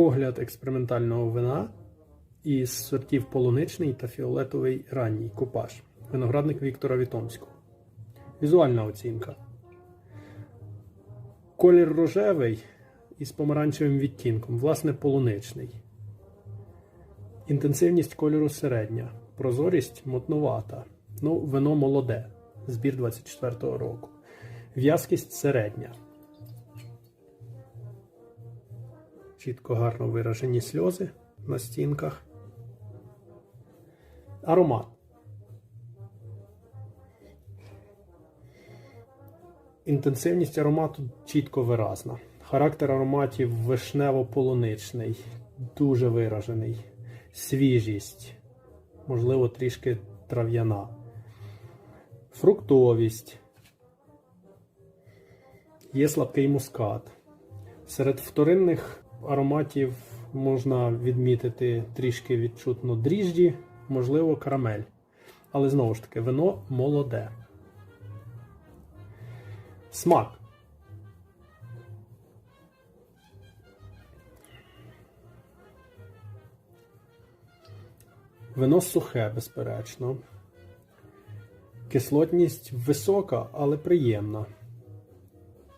Огляд експериментального вина із сортів полуничний та фіолетовий ранній купаж. Виноградник Віктора Вітомського. Візуальна оцінка. Колір рожевий із помаранчевим відтінком, власне, полуничний. Інтенсивність кольору середня. Прозорість мутнувата. Ну, вино молоде. Збір 24-го року. В'язкість середня. Чітко гарно виражені сльози на стінках. Аромат. Інтенсивність аромату чітко виразна. Характер ароматів вишнево-полуничний, дуже виражений. Свіжість, можливо, трішки трав'яна. Фруктовість. Є слабкий мускат. Серед вторинних ароматів можна відмітити трішки відчутно дріжджі, можливо, карамель. Але знову ж таки, вино молоде. Смак. Вино сухе, безперечно. Кислотність висока, але приємна.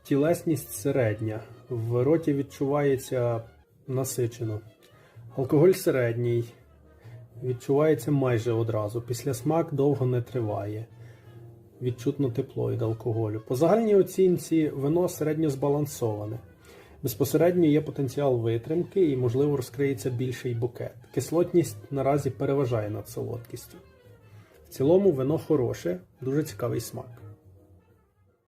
Тілесність середня. В роті відчувається насичено. Алкоголь середній. Відчувається майже одразу. Після смак довго не триває. Відчутно тепло від алкоголю. По загальній оцінці вино середньо збалансоване. Безпосередньо є потенціал витримки і, можливо, розкриється більший букет. Кислотність наразі переважає над солодкістю. В цілому вино хороше, дуже цікавий смак.